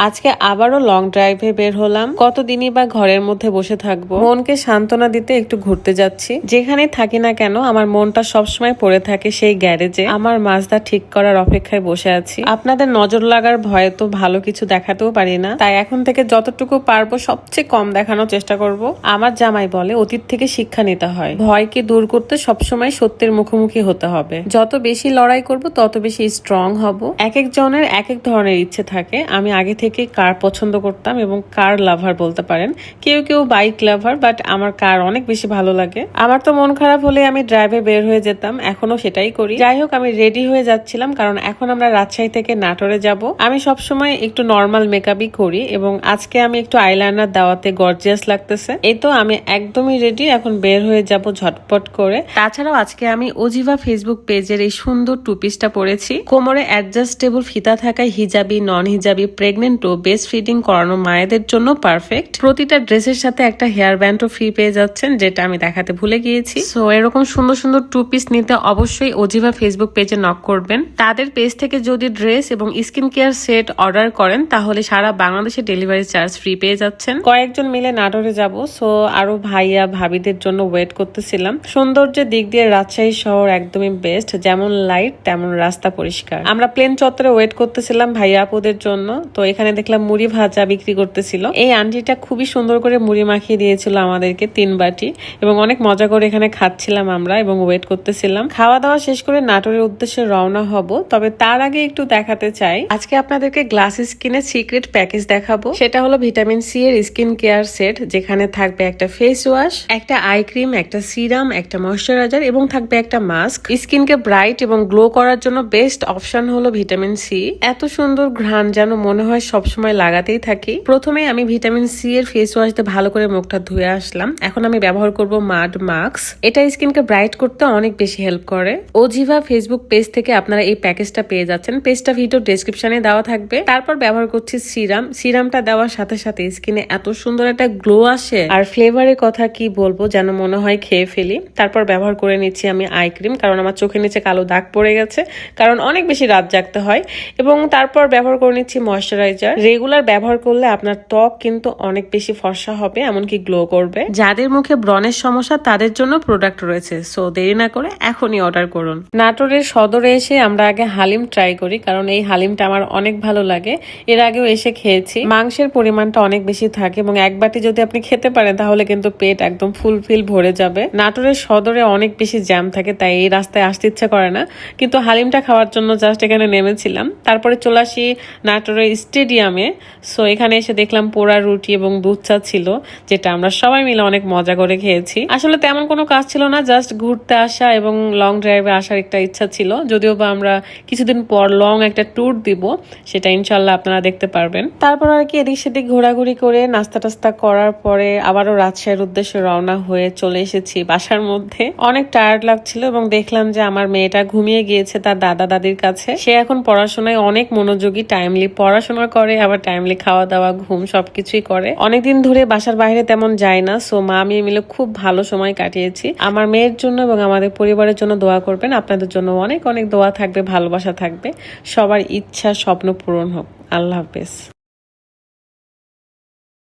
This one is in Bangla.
আজকে আবারও লং ড্রাইভে বের হলাম। কতদিনই বা ঘরের মধ্যে বসে থাকব? মনকে সান্ত্বনা দিতে একটু ঘুরতে যাচ্ছি। যেখানে থাকি না কেন, আমার মনটা সবসময় পড়ে থাকে সেই গ্যারেজে। আমার মাজদা ঠিক করার অপেক্ষায় বসে আছি। আপনাদের নজর লাগার ভয়ে তো ভালো কিছু দেখাতেও পারি না। তাই এখন থেকে যতটুকু পারব, সবচেয়ে কম দেখানোর চেষ্টা করব। আমার জামাই বলে, অতীত থেকে শিক্ষা নিতে হয়। ভয়কে দূর করতে সবসময় সত্যের মুখোমুখি হতে হবে। যত বেশি লড়াই করব, তত বেশি স্ট্রং হব। এক একজনের এক এক ধরনের ইচ্ছে থাকে। আমি আগে থেকে কার পছন্দ করতাম এবং কার লাভার বলতে পারেন। কেউ কেউ বাইক লাভার বাট আমার কার অনেক বেশি ভালো লাগে। আমার তো মন খারাপ হলে আমি ড্রাইভে বের হয়ে যেতাম এখনও সেটাই করি। যাই হোক, আমি রেডি হয়ে যাচ্ছিলাম, কারণ এখন আমরা রাজশাহী থেকে নাটোরে যাব। আমি সবসময় একটু নর্মাল মেকআপই করি এবং আজকে আমি একটু আইলাইনার দেওয়াতে গর্জিয়াস লাগতেছে। এই তো আমি একদমই রেডি এখন বের হয়ে যাব ঝটপট করে। তাছাড়াও আজকে আমি অজিভা ফেসবুক পেজের এই সুন্দর টুপিসটা পরেছি। কোমরে অ্যাডজাস্টেবল ফিতা থাকায় হিজাবি নন হিজাবি প্রেগনেন্ট ও বেস্ট ফিডিং করানো মায়েদের জন্য পারফেক্ট প্রতিটা ড্রেসের সাথে একটা হেয়ার ব্যান্ডও ফ্রি পেয়ে যাচ্ছেন, যেটা আমি দেখাতে ভুলে গিয়েছি। সো এরকম সুন্দর সুন্দর টু পিস নিতে অবশ্যই অজিভা ফেসবুক পেজে নক করবেন। তাদের পেজ থেকে যদি ড্রেস এবং স্কিন কেয়ার সেট অর্ডার করেন, তাহলে সারা বাংলাদেশে ডেলিভারি চার্জ ফ্রি পেয়ে যাচ্ছেন। কয়েকজন মিলে নাটোরে যাব সো আরও ভাইয়া ভাবিদের জন্য ওয়েট করতেছিলাম। সৌন্দর্যের দিক দিয়ে রাজশাহী শহর একদমই বেস্ট যেমন লাইট তেমন রাস্তা পরিষ্কার। আমরা প্লেন চত্বরে ওয়েট করতেছিলাম ভাইয়া আপুদের জন্য, তো এখানে দেখলাম মুড়ি ভাজা বিক্রি করতেছিল। এই আন্টিটা খুবই সুন্দর করে মুড়ি মাখিয়ে দিয়েছিল আমাদেরকে তিন বাটি এবং অনেক মজা করে এখানে খাচ্ছিলাম আমরা এবং ওয়েট করতেছিলাম। খাওয়া দাওয়া শেষ করে নাটোরের উদ্দেশ্যে রওনা হব, তবে তার আগে একটু দেখাতে চাই। আজকে আপনাদেরকে গ্লাস স্কিনের সিক্রেট প্যাকেজ দেখাবো। সেটা হলো ভিটামিন সি এর স্কিন কেয়ার সেট যেখানে থাকবে একটা ফেস ওয়াশ একটা আই ক্রিম একটা সিরাম একটা ময়শ্চারাইজার এবং থাকবে একটা মাস্ক স্কিনকে ব্রাইট এবং গ্লো করার জন্য বেস্ট অপশন হলো ভিটামিন সি এত সুন্দর ঘ্রাণ যেন মনে হয় সবসময় লাগাতেই থাকি। প্রথমে আমি ভিটামিন সি এর ফেস ওয়াশ দিয়ে ভালো করে মুখটা ধুয়ে আসলাম। এখন আমি ব্যবহার করব মাড মাস্ক এটা স্কিনকে ব্রাইট করতে অনেক বেশি হেল্প করে। ওজিভা ফেসবুক পেজ থেকে আপনারা এই প্যাকেজটা পেয়ে যাচ্ছেন। পেজটা ভিডিও ডেসক্রিপশনে দেওয়া থাকবে। তারপর ব্যবহার করছি সিরাম সিরামটা দেওয়ার সাথে সাথে স্কিনে এত সুন্দর একটা গ্লো আসে। আর ফ্লেভারের কথা কি বলব যেন মনে হয় খেয়ে ফেলি। তারপর ব্যবহার করে নিচ্ছি আমি আই ক্রিম কারণ আমার চোখের নিচে কালো দাগ পড়ে গেছে। কারণ অনেক বেশি রাত জাগতে হয়। এবং তারপর ব্যবহার করে নিচ্ছি ময়শ্চারাইজার রেগুলার ব্যবহার করলে আপনার ত্বক কিন্তু অনেক বেশি ফর্সা হবে এমনকি গ্লো করবে। যাদের মুখে ব্রণের সমস্যা তাদের জন্য প্রোডাক্ট রয়েছে। সো দেরি না করে এখনই অর্ডার করুন। নাটোরের সদরে এসে আমরা আগে হালিম ট্রাই করি কারণ এই হালিমটা আমার অনেক ভালো লাগে। এর আগেও এসে খেয়েছি। মাংসের পরিমাণটা অনেক বেশি থাকে এবং এক বাটি যদি আপনি খেতে পারেন তাহলে কিন্তু পেট একদম ফুলফিল ভরে যাবে। নাটোরের সদরে অনেক বেশি জ্যাম থাকে তাই এই রাস্তায় আসতে ইচ্ছা করে না। কিন্তু হালিমটা খাওয়ার জন্য জাস্ট এখানে নেমেছিলাম। তারপরে চলে আসি নাটোরের স্টেডিয়ামে সো এখানে এসে দেখলাম পোড়া রুটি এবং দুধ চা ছিল, যেটা আমরা সবাই মিলে অনেক মজা করে খেয়েছি। আসলে তেমন কোনো কাজ ছিল না জাস্ট ঘুরতে আসা এবং লং ড্রাইভে আসার একটা ইচ্ছা ছিল। যদিও বা আমরা কিছুদিন পর লং একটা ট্যুর দিব, সেটা ইনশাল্লাহ আপনারা দেখতে পারবেন। তারপর আর কি এদিক সেদিক ঘোরাঘুরি করে নাস্তা টাস্তা করার পরে আবারও রাজশাহীর উদ্দেশ্যে রওনা হয়ে চলে এসেছি বাসার মধ্যে। অনেক টায়ার্ড লাগছিল এবং দেখলাম যে আমার মেয়েটা ঘুমিয়ে গিয়েছে তার দাদা দাদির কাছে। সে এখন পড়াশোনায় অনেক মনোযোগী টাইমলি পড়াশোনা করে, আবার টাইমলি খাওয়া দাওয়া, ঘুম সব কিছুই করে। অনেকদিন ধরে বাসার বাইরে তেমন যায় না সো মা, আমি মিলে খুব ভালো সময় কাটিয়েছি। আমার মেয়ের জন্য এবং আমাদের পরিবারের জন্য দোয়া করবেন। আপনাদের জন্য অনেক অনেক দোয়া থাকবে, ভালোবাসা থাকবে। সবার ইচ্ছা স্বপ্ন পূরণ হোক। আল্লাহ হাফেজ।